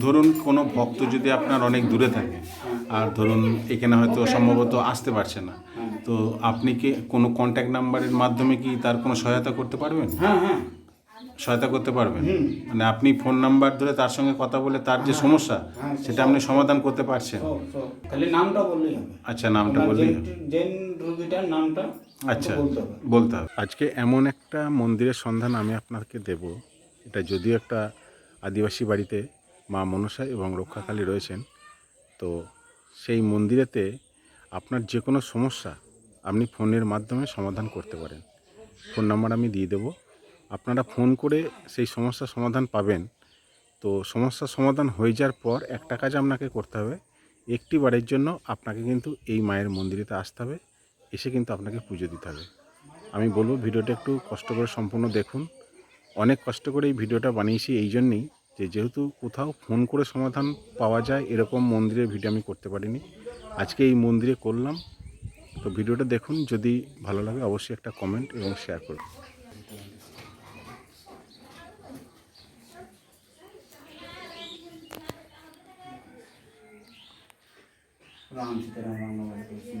ধরুন কোনো ভক্ত যদি আপনার অনেক দূরে থাকে আর ধরুন এখানে হয়তো সম্ভবত আসতে পারছে না তো আপনি কি কোনো কন্ট্যাক্ট নাম্বারের মাধ্যমে কি তার কোনো সহায়তা করতে পারবেন? হ্যাঁ হ্যাঁ। সহায়তা করতে পারবেন? মানে আপনি ফোন নাম্বার ধরে তার সঙ্গে কথা বলে তার যে সমস্যা সেটা আপনি সমাধান করতে পারছেন? সব সব। খালি নামটা বললেই হবে। আচ্ছা নামটা বললেই হবে। যে- যে রোগীটার নামটা আচ্ছা বলতে হবে। আজকে এমন একটা মন্দিরের সন্ধান আমি আপনাকে দেব। এটা যদিও একটা আদিবাসী বাড়িতে মা মনসা এবং রক্ষাকালী রয়েছেন। তো সেই মন্দিরেতে আপনার যে কোনো সমস্যা আপনি ফোনের মাধ্যমে সমাধান করতে পারেন। ফোন নাম্বার আমি দিয়ে দেব। আপনারা ফোন করে সেই সমস্যার সমাধান পাবেন। তো সমস্যার সমাধান হয়ে যাওয়ার পর একটা কাজ আপনাকে করতে হবে। একটি বারের জন্য আপনাকে কিন্তু এই মায়ের মন্দিরেতে আসতে হবে। এসে কিন্তু আপনাকে পুজো দিতে হবে। আমি বলব ভিডিওটা একটু কষ্ট করে সম্পূর্ণ দেখুন। অনেক কষ্ট করে এই ভিডিওটা বানিয়েছি এই জন্যেই। যে যেহেতু কোথাও ফোন করে সমাধান পাওয়া যায় এরকম মন্দিরের ভিডিও আমি করতে পারিনি আজকে এই মন্দিরে করলাম তো ভিডিওটা দেখুন যদি ভালো লাগে অবশ্যই একটা কমেন্ট এবং শেয়ার করুন রাম সীতারাম রাম রাম কৃষ্ণ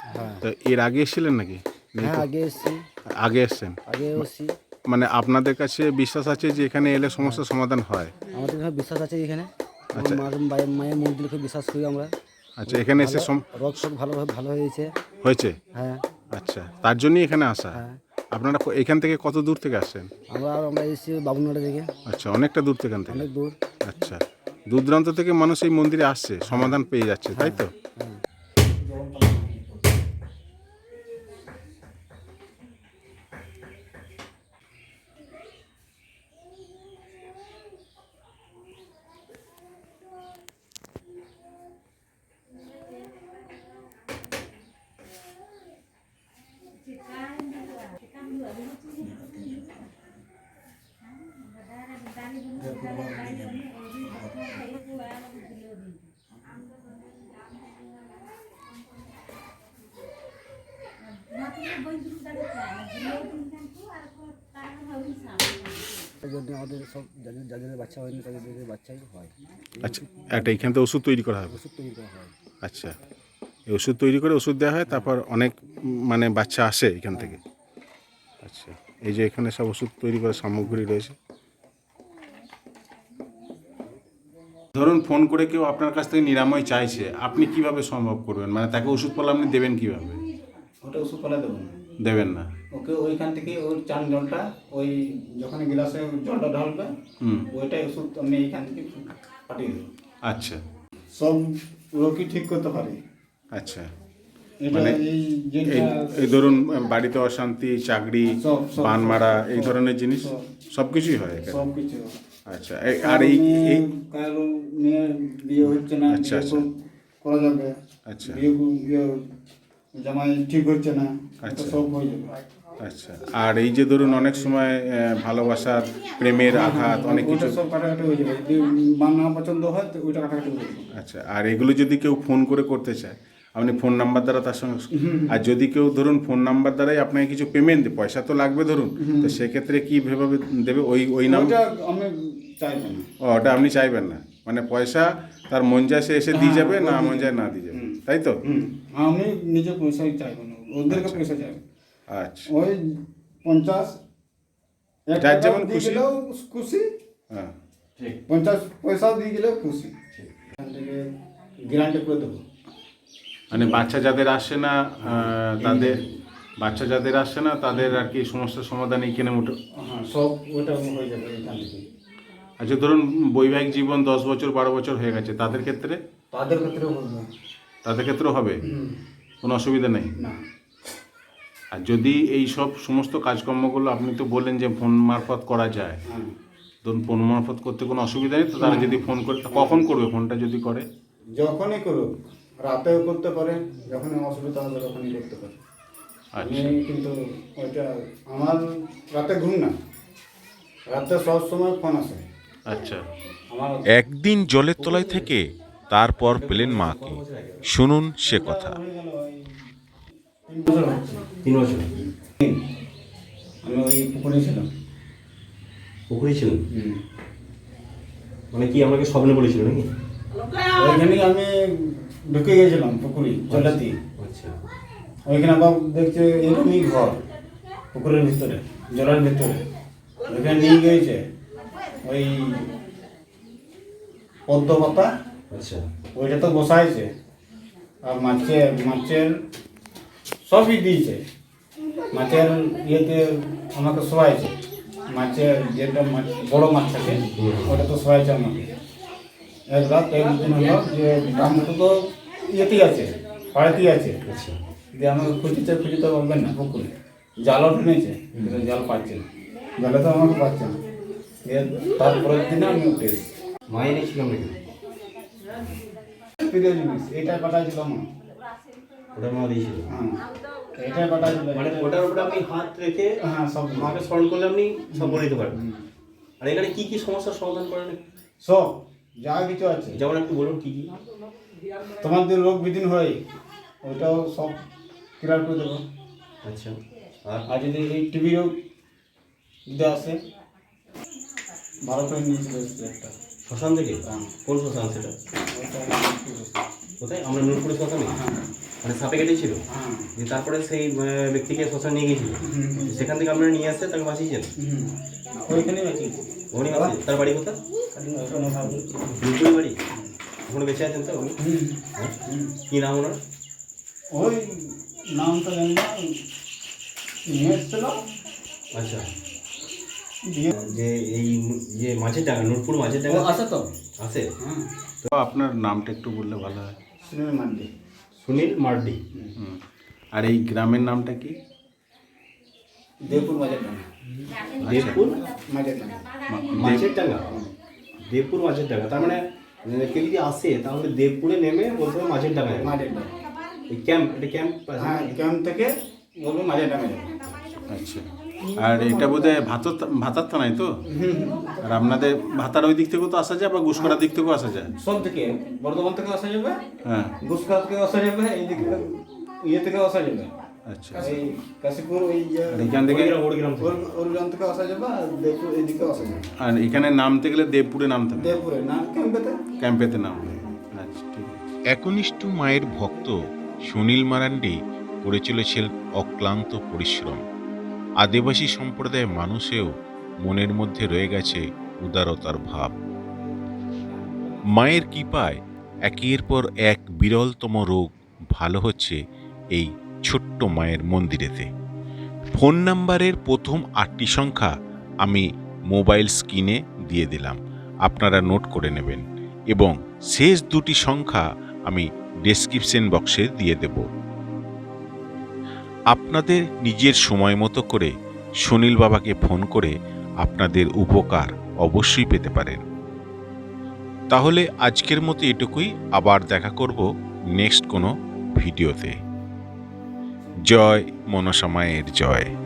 তো এর আগে এসেছিলেন নাকি? হ্যাঁ আগে এসছি। আগে এসছেন? আগে এসছি। মানে আপনাদের কাছে বিশ্বাস আছে যে এখানে এলে সমস্যার সমাধান হয়? আমাদের এখানে বিশ্বাস আছে এখানে। আচ্ছা। মায়ের- মন্দিরে খুব বিশ্বাস করি আমরা। আচ্ছা এখানে এসে রোগ সব ভালোভাবে ভালো হয়েছে। হয়েছে? হ্যাঁ। আচ্ছা তার জন্যই এখানে আসা? হ্যাঁ। আপনারা এখান থেকে কত দূর থেকে আসছেন? আমরা আমরা এসেছি বাবুনাড়া থেকে। আচ্ছা অনেকটা দূর থেকে থেকে? অনেক দূর। আচ্ছা দূর দূরান্ত থেকে মানুষ এই মন্দিরে আসছে সমাধান পেয়ে যাচ্ছে তাই তো হ্যাঁ এই জন্য আমাদের সব যাদের যাদের বাচ্চা তাদের বাচ্চাই হয় আচ্ছা একটা এখান থেকে ওষুধ তৈরি করা হবে? ওষুধ তৈরি করা হয়। আচ্ছা এই ওষুধ তৈরি করে ওষুধ দেওয়া হয় তারপর অনেক মানে বাচ্চা আসে এখান থেকে? আচ্ছা এই যে এখানে সব ওষুধ তৈরি করার সামগ্রী রয়েছে। ধরুন ফোন করে কেউ আপনার কাছ থেকে নিরাময় চাইছে আপনি কীভাবে সম্ভব করবেন? মানে তাকে ওষুধপালা আপনি দেবেন কীভাবে? ওটা ওষুধ পালা দেবো দেবেন না। ওকে ওইখান থেকে ওর চান জলটা ওই যখন গ্লাসে জলটা ঢালবে হুম। ওইটাই ওষুধ আমি এইখান থেকে পাঠিয়ে দেবো। আচ্ছা। সব রোগী ঠিক করতে পারি। আচ্ছা। মানে এই ধরুন বাড়িতে অশান্তি চাকরি পান মারা এই ধরনের জিনিস সব। কিছুই হয় সব কিছু আচ্ছা আর এই কারও মেয়ে বিয়ে হচ্ছে না আচ্ছা, আচ্ছা। করা যাবে। আচ্ছা। বিয়ে বিয়ে জামাই ঠিক হচ্ছে না আচ্ছা। সব হয়ে যাবে। আচ্ছা আর এই যে ধরুন অনেক সময় ভালোবাসার প্রেমের আঘাত অনেক কিছু সব কাটাকাটি হয়ে যাবে। যদি মান না পছন্দ হয় তো ওইটা কাটাকাটি হয়ে যাবে। আচ্ছা আর এগুলো যদি কেউ ফোন করে করতে চায় আপনি ফোন নাম্বার দ্বারা তার সঙ্গে আর যদি কেউ ধরুন ফোন নাম্বার দ্বারাই আপনাকে কিছু পেমেন্ট পয়সা তো লাগবে ধরুন তো সেক্ষেত্রে কীভাবে দেবে? ওই ওই নাম আমি ও, ওটা আপনি চাইবেন না। মানে পয়সা তার মন যায় সে এসে দিয়ে যাবে না মন যায় না দিয়ে যাবে। তাই তো? আমি নিজে পয়সাই চাইব না। ওদেরকে পয়সা চাইব। আচ্ছা। ওই পঞ্চাশ যার যেমন খুশি। খুশি। হ্যাঁ। পঞ্চাশ পয়সাও দিয়ে গেলেও খুশি। গ্যারান্টি করে দেবো। মানে বাচ্চা যাদের আসে না তাদের বাচ্চা যাদের আসে না তাদের আর কি সমস্যার সমাধান এইখানে মোটো হ্যাঁ সব ওটা হয়ে যাবে আচ্ছা ধরুন বৈবাহিক জীবন দশ বছর বারো বছর হয়ে গেছে তাদের ক্ষেত্রে? তাদের ক্ষেত্রেও বলব তাদের ক্ষেত্রেও হবে? কোনো অসুবিধা নেই? না। আর যদি এই সব সমস্ত কাজকর্মগুলো আপনি তো বললেন যে ফোন মারফত করা যায় হ্যাঁ। ধরুন ফোন মারফত করতে কোনো অসুবিধা নেই তো তারা যদি ফোন করে কখন করবে ফোনটা যদি করে? যখনই করুক। রাতেও করতে পারে যখনই অসুবিধা হবে তখনই করতে পারে। আমি আচ্ছা কিন্তু ওইটা আমার রাতে ঘুম না। রাতে সব সময় ফোন আসে। আচ্ছা। একদিন জলের তলায় থেকে তারপর পেলেন মাকে। শুনুন সে কথা। গেল ওই তিন বছর হচ্ছে তিন বছর। আমি ওই পুকুরে ছিলাম। পুকুরে ছিলেন? মানে কি আমাকে স্বপ্নে বলেছিল নাকি? ওইখানে আমি ঢুকে গেছিলাম পুকুরি জলাতি আচ্ছা ওইখানে আবার দেখছে এরকমই ঘর পুকুরের ভিতরে জলের ভিতরে। ওইখানে নিয়ে গিয়েছে ওই পদ্ম পাতা। আচ্ছা। ওইটা তো বসাইছে আর মাছের মাছের সবই দিয়েছে। মাছের ইয়েতে আমাকে শোয়াইছে। মাছের যেটা মাছ বড় মাছ থাকে ওটা তো শোয়াইছে আমাকে। এক রাত একদিন হলো যে দামটা তো ইয়েতেই আছে পাড়াতেই আছে। আচ্ছা। দিয়ে আমাকে খুঁজতে খুঁজতে বলবেন না পুকুরে। জালও টেনেছে কিন্তু জাল পাচ্ছে না। জালে তো আমাকে পাচ্ছে না। দিয়ে তারপরের দিনে আমি উঠে এসেছি। মায়ের ছিলাম নাকি? প্রিয় জিনিস এইটা পাঠাইছিল আমার ওটা মা দিয়েছিল। হ্যাঁ। এইটাই পাঠাইছিল। মানে ওটার উপরে আপনি হাত রেখে হ্যাঁ সব মাকে স্মরণ করলে আপনি সব বলে দিতে পারবেন। আর এখানে কি কি সমস্যার সমাধান করেন? সব যা কিছু আছে। যেমন একটু বলুন কি কি। তোমার যে রোগ বিদিন হয় ওইটাও সব ক্লিয়ার করে দেবো। আচ্ছা। আর যদি এই টিভি রোগ যদি আসে ভালো করে নিয়েছিল এসছে একটা। শ্মশান থেকে? হ্যাঁ। কোন শ্মশান সেটা? কোথায়? আমরা নুরপুরে শ্মশানে? মানে সাপে কেটেছিল হ্যাঁ। যে তারপরে সেই ব্যক্তিকে শ্মশান নিয়ে গিয়েছিল? সেখান থেকে আপনারা নিয়ে আসে তাকে বাঁচিয়েছেন আছে উনি তার বাড়ি কোথায়? ওইখানে বাড়ি? ওখানে বেঁচে আছেন তো উনি হুম, হ্যাঁ হুম। কি নাম ওনার ওই নামটা জানি না নিয়ে এসছিল আচ্ছা দিয়ে যে এই নু- যে মাছের ডাঙ্গা নূরপুর মাছের ও ডাঙ্গা আছে তো আছে হ্যাঁ তো আপনার নামটা একটু বললে ভালো হয় সুনীল মান্ডি সুনীল মার্ডি হুম। আর এই গ্রামের নামটা কি দেবপুর বাজার টানা দেবপুর মাজার টানা মাছের ডাঙ্গা দেবপুর মাছের ডাঙ্গা তার মানে আহ, কেউ যদি আসে তাহলে দেবপুরে নেমে বলতে হবে যাবে। মাজার টানা এই ক্যাম্প এটা ক্যাম্প হ্যাঁ ক্যাম্প থেকে বলব মাজার টানা আচ্ছা। আর এটা বোধ হয় ভাতার থানায় তো? আর আপনাদের ভাতার ওই দিক থেকেও তো আসা যায় বা ঘুষকরার দিক থেকেও আসা যায়? সব থেকে বর্ধমান থেকে আসা যাবে হ্যাঁ। গুসকা থেকে আসা যাবে এইদিকে ইয়ে থেকে আসা যাবে। আচ্ছা। এই কাশীপুর ওই আর এখান থেকে ওরগ্রাম, ওরগ্রাম থেকে। ওর- ওরগ্রাম থেকে আসা যাবে আর দেবপুর এইদিকে আসা যাবে। আর এখানে নামতে গেলে দেবপুরে নামতে হবে? দেবপুরে না ক্যাম্পেতে। ক্যাম্পেতে নামবে। আচ্ছা ঠিক আছে। একনিষ্ঠ মায়ের ভক্ত সুনীল মারান্ডি করে চলেছেন অক্লান্ত পরিশ্রম। আদিবাসী সম্প্রদায়ের মানুষেও মনের মধ্যে রয়ে গেছে উদারতার ভাব। মায়ের কৃপায় একের পর এক বিরলতম রোগ ভালো হচ্ছে এই ছোট্ট মায়ের মন্দিরেতে। ফোন নাম্বারের প্রথম আটটি সংখ্যা আমি মোবাইল স্ক্রিনে দিয়ে দিলাম। আপনারা নোট করে নেবেন এবং শেষ দুটি সংখ্যা আমি ডেসক্রিপশন বক্সে দিয়ে দেব। আপনাদের নিজের সময় মতো করে সুনীল বাবাকে ফোন করে আপনাদের উপকার অবশ্যই পেতে পারেন। তাহলে আজকের মতো এটুকুই। আবার দেখা করব নেক্সট কোনো ভিডিওতে। জয় মনসা মায়ের জয়।